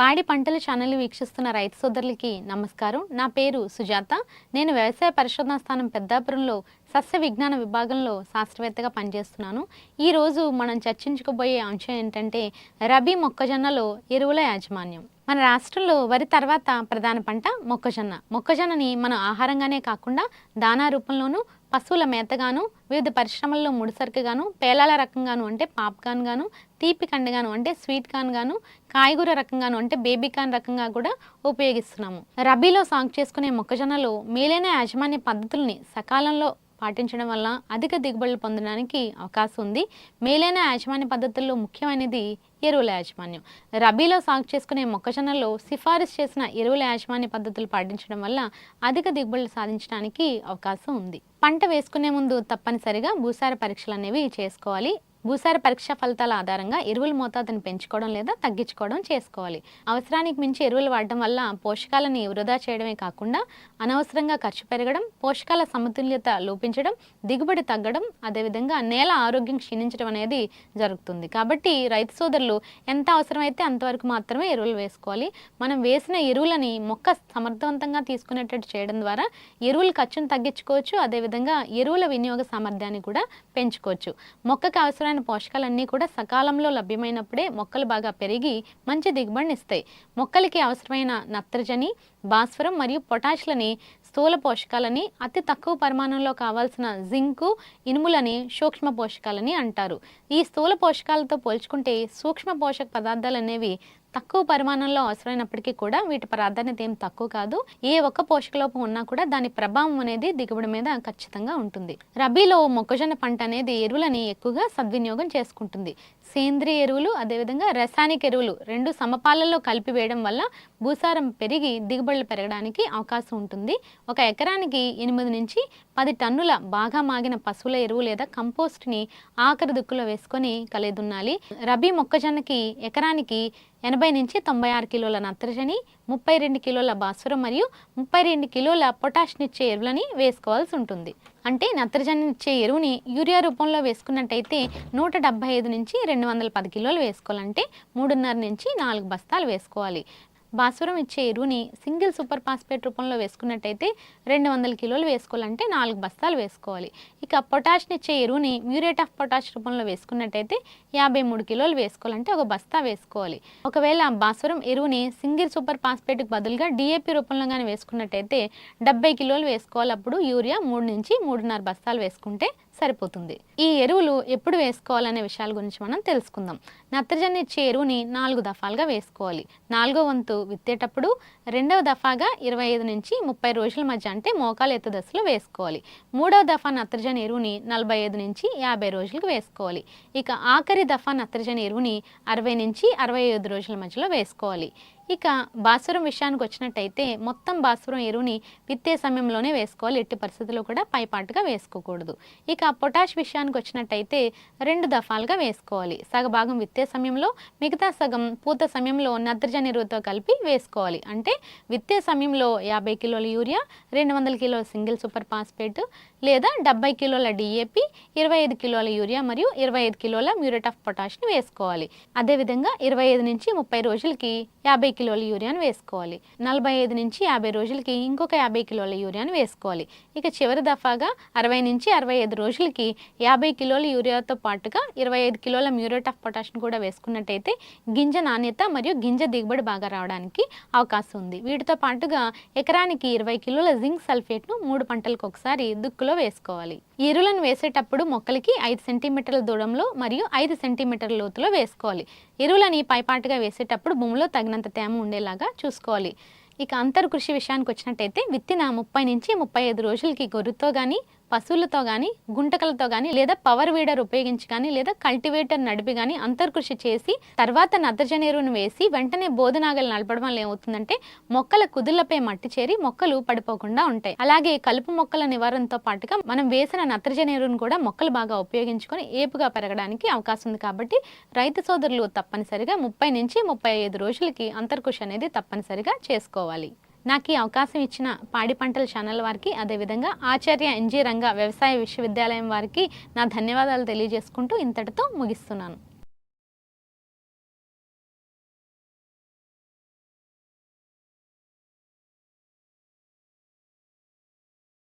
పాడి పంటల ఛానల్ వీక్షిస్తున్న రైతు సోదరులకి నమస్కారం. నా పేరు సుజాత. నేను వ్యవసాయ పరిశోధనా స్థానం పెద్దాపురంలో సస్య విజ్ఞాన విభాగంలో శాస్త్రవేత్తగా పనిచేస్తున్నాను. ఈరోజు మనం చర్చించుకోబోయే అంశం ఏంటంటే రబీ మొక్కజొన్నలో ఎరువుల యాజమాన్యం. మన రాష్ట్రంలో వరి తర్వాత ప్రధాన పంట మొక్కజొన్న. మొక్కజొన్నని మనం ఆహారంగానే కాకుండా దానా రూపంలోనూ పశువుల మేతగాను వివిధ పరిశ్రమల్లో ముడిసరుకుగాను పేలాల రకంగాను అంటే పాప్కాన్ గాను తీపి కండగాను అంటే స్వీట్ కాన్ గాను కాయగూర రకంగాను అంటే బేబీ కార్న్ రకంగా కూడా ఉపయోగిస్తున్నాము. రబీలో సాగు చేసుకునే మొక్కజొన్నలో మేలైన యాజమాన్య పద్ధతుల్ని సకాలంలో పాటించడం వల్ల అధిక దిగుబడులు పొందడానికి అవకాశం ఉంది. మేలైన యాజమాన్య పద్ధతుల్లో ముఖ్యమైనది ఎరువుల యాజమాన్యం. రబీలో సాగు చేసుకునే మొక్కజొన్నలో సిఫారసు చేసిన ఎరువుల యాజమాన్య పద్ధతులు పాటించడం వల్ల అధిక దిగుబడులు సాధించడానికి అవకాశం ఉంది. పంట వేసుకునే ముందు తప్పనిసరిగా భూసార పరీక్షలు అనేవి చేసుకోవాలి. భూసార పరీక్ష ఫలితాల ఆధారంగా ఎరువుల మోతాదుని పెంచుకోవడం లేదా తగ్గించుకోవడం చేసుకోవాలి. అవసరానికి మించి ఎరువులు వాడడం వల్ల పోషకాలని వృధా చేయడమే కాకుండా అనవసరంగా ఖర్చు పెరగడం పోషకాల సమతుల్యత లోపించడం దిగుబడి తగ్గడం అదేవిధంగా నేల ఆరోగ్యం క్షీణించడం అనేది జరుగుతుంది. కాబట్టి రైతు సోదరులు ఎంత అవసరమైతే అంతవరకు మాత్రమే ఎరువులు వేసుకోవాలి. మనం వేసిన ఎరువులని మొక్క సమర్థవంతంగా తీసుకునేటట్టు చేయడం ద్వారా ఎరువుల ఖర్చును తగ్గించుకోవచ్చు. అదేవిధంగా ఎరువుల వినియోగ సామర్థ్యాన్ని కూడా పెంచుకోవచ్చు. మొక్కకు అవసరమైన పోషకాలన్నీ కూడా సకాలంలో లభ్యమైనప్పుడే మొక్కలు బాగా పెరిగి మంచి దిగుబడిని ఇస్తాయి మొక్కలకి అవసరమైన నత్రజని భాస్వరం మరియు పొటాష్లని స్థూల పోషకాలని అతి తక్కువ పరిమాణంలో కావాల్సిన జింకు ఇనుములని సూక్ష్మ పోషకాలని అంటారు. ఈ స్థూల పోషకాలతో పోల్చుకుంటే సూక్ష్మ పోషక పదార్థాలు అనేవి తక్కువ పరిమాణంలో అవసరమైనప్పటికీ కూడా వీటి ప్రాధాన్యత ఏం తక్కువ కాదు. ఏ ఒక్క పోషకలోపం ఉన్నా కూడా దాని ప్రభావం అనేది దిగుబడి మీద ఖచ్చితంగా ఉంటుంది. రబీలో మొక్కజొన్న పంట అనేది ఎరువులని ఎక్కువగా సద్వినియోగం చేసుకుంటుంది. సేంద్రియ ఎరువులు అదేవిధంగా రసాయనిక ఎరువులు రెండు సమపాలలో కలిపి వేయడం వల్ల భూసారం పెరిగి దిగుబడులు పెరగడానికి అవకాశం ఉంటుంది. ఒక ఎకరానికి ఎనిమిది నుంచి పది టన్నుల బాగా మాగిన పశువుల ఎరువు లేదా కంపోస్ట్ని ఆఖరి దుక్కులో వేసుకొని కలిదున్నాలి. రబీ మొక్కజొన్నకి ఎకరానికి ఎనభై నుంచి తొంభై ఆరు కిలోల నత్రజని ముప్పై రెండు కిలోల భాస్వరం మరియు ముప్పై రెండు కిలోల పొటాష్నిచ్చే ఎరువులని వేసుకోవాల్సి ఉంటుంది. అంటే నత్రజని ఇచ్చే ఎరువుని యూరియా రూపంలో వేసుకున్నట్టయితే నూట డెబ్బై ఐదు నుంచి రెండు వందల పది కిలోలు వేసుకోవాలంటే మూడున్నర నుంచి నాలుగు బస్తాలు వేసుకోవాలి. భాస్వరం ఇచ్చే ఎరువుని సింగిల్ సూపర్ ఫాస్ఫేట్ రూపంలో వేసుకున్నట్టయితే రెండు వందల కిలోలు వేసుకోవాలంటే నాలుగు బస్తాలు వేసుకోవాలి. ఇక పొటాష్ని ఇచ్చే ఎరువుని మ్యూరేట్ ఆఫ్ పొటాష్ రూపంలో వేసుకున్నట్టయితే యాభై మూడు కిలోలు వేసుకోవాలంటే ఒక బస్తా వేసుకోవాలి. ఒకవేళ భాస్వరం ఎరువుని సింగిల్ సూపర్ ఫాస్ఫేట్కి బదులుగా డిఏపి రూపంలో కానీ వేసుకున్నట్టయితే డెబ్బై కిలోలు వేసుకోవాలి అప్పుడు యూరియా మూడు నుంచి మూడున్నర బస్తాలు వేసుకుంటే సరిపోతుంది. ఈ ఎరువులు ఎప్పుడు వేసుకోవాలనే విషయాల గురించి మనం తెలుసుకుందాం. నత్రజని ఇచ్చే ఎరువుని నాలుగు దఫాలుగా వేసుకోవాలి. నాలుగో వంతు విత్తేటప్పుడు రెండవ దఫాగా ఇరవై ఐదు నుంచి ముప్పై రోజుల మధ్య అంటే మోకాలు ఎత్తు దశలో వేసుకోవాలి. మూడవ దఫా నత్రజని ఎరువుని నలభై ఐదు నుంచి యాభై రోజులకు వేసుకోవాలి. ఇక ఆఖరి దఫా నత్రజని ఎరువుని అరవై నుంచి అరవై ఐదు రోజుల మధ్యలో వేసుకోవాలి. ఇక భాస్వరం విషయానికి వచ్చినట్టయితే మొత్తం భాస్వరం ఎరువుని విత్తే సమయంలోనే వేసుకోవాలి. ఎట్టి పరిస్థితుల్లో కూడా పైపాటుగా వేసుకోకూడదు. ఇక పొటాష్ విషయానికి వచ్చినట్టయితే రెండు దఫాలుగా వేసుకోవాలి. సగభాగం విత్తే సమయంలో మిగతా సగం పూత సమయంలో నత్రజని ఎరువుతో కలిపి వేసుకోవాలి. అంటే విత్తే సమయంలో యాభై కిలోల యూరియా రెండు వందల కిలోల సింగిల్ సూపర్ ఫాస్ఫేట్ లేదా డెబ్బై కిలోల డిఏపి ఇరవై ఐదు కిలోల యూరియా మరియు ఇరవై ఐదు కిలోల మ్యూరేట్ ఆఫ్ పొటాష్ని వేసుకోవాలి. అదేవిధంగా ఇరవై ఐదు నుంచి ముప్పై రోజులకి యాభై కిలోల యూరియాను వేసుకోవాలి. నలభై ఐదు నుంచి యాభై రోజులకి ఇంకొక యాభై కిలోల యూరియాను వేసుకోవాలి. ఇక చివరి దఫాగా అరవై నుంచి అరవై ఐదు రోజులకి యాభై కిలోల యూరియాతో పాటుగా ఇరవై ఐదు కిలోల మ్యూరేట్ ఆఫ్ పొటాషియం కూడా వేసుకున్నట్టయితే గింజ నాణ్యత మరియు గింజ దిగుబడి బాగా రావడానికి అవకాశం ఉంది. వీటితో పాటుగా ఎకరానికి ఇరవై కిలోల జింక్ సల్ఫేట్ను మూడు పంటలకు ఒకసారి దుక్కులో వేసుకోవాలి. ఎరువులను వేసేటప్పుడు మొక్కలకి ఐదు సెంటీమీటర్ల దూరంలో మరియు ఐదు సెంటీమీటర్ల లోతులో వేసుకోవాలి. ఎరువులని పైపాటుగా వేసేటప్పుడు భూమిలో తగినంత తేమ ఉండేలాగా చూసుకోవాలి. ఇక అంతర్ కృషి విషయానికి వచ్చినట్టయితే విత్తిన ముప్పై నుంచి ముప్పై ఐదు రోజులకి గొర్రెతో కానీ పశువులతో కానీ గుంటకలతో కానీ లేదా పవర్ వీడర్ ఉపయోగించి కానీ లేదా కల్టివేటర్ నడిపి కానీ అంతర్కృషి చేసి తర్వాత నత్రజని ఎరువును వేసి వెంటనే బోధనాగలు నడపడం వల్ల ఏమవుతుందంటే మొక్కల కుదుళ్ళపై మట్టి చేరి మొక్కలు పడిపోకుండా ఉంటాయి. అలాగే కలుపు మొక్కల నివారణతో పాటుగా మనం వేసిన నత్రజని ఎరువును కూడా మొక్కలు బాగా ఉపయోగించుకొని ఏపుగా పెరగడానికి అవకాశం ఉంది కాబట్టి రైతు సోదరులు తప్పనిసరిగా ముప్పై నుంచి ముప్పై ఐదు రోజులకి అంతర్కృషి అనేది తప్పనిసరిగా చేసుకోవాలి. నాకు ఈ అవకాశం ఇచ్చిన పాడి పంటల ఛానల్ వారికి అదేవిధంగా ఆచార్య ఎన్జీ రంగ వ్యవసాయ విశ్వవిద్యాలయం వారికి నా ధన్యవాదాలు తెలియజేసుకుంటూ ఇంతటితో ముగిస్తున్నాను.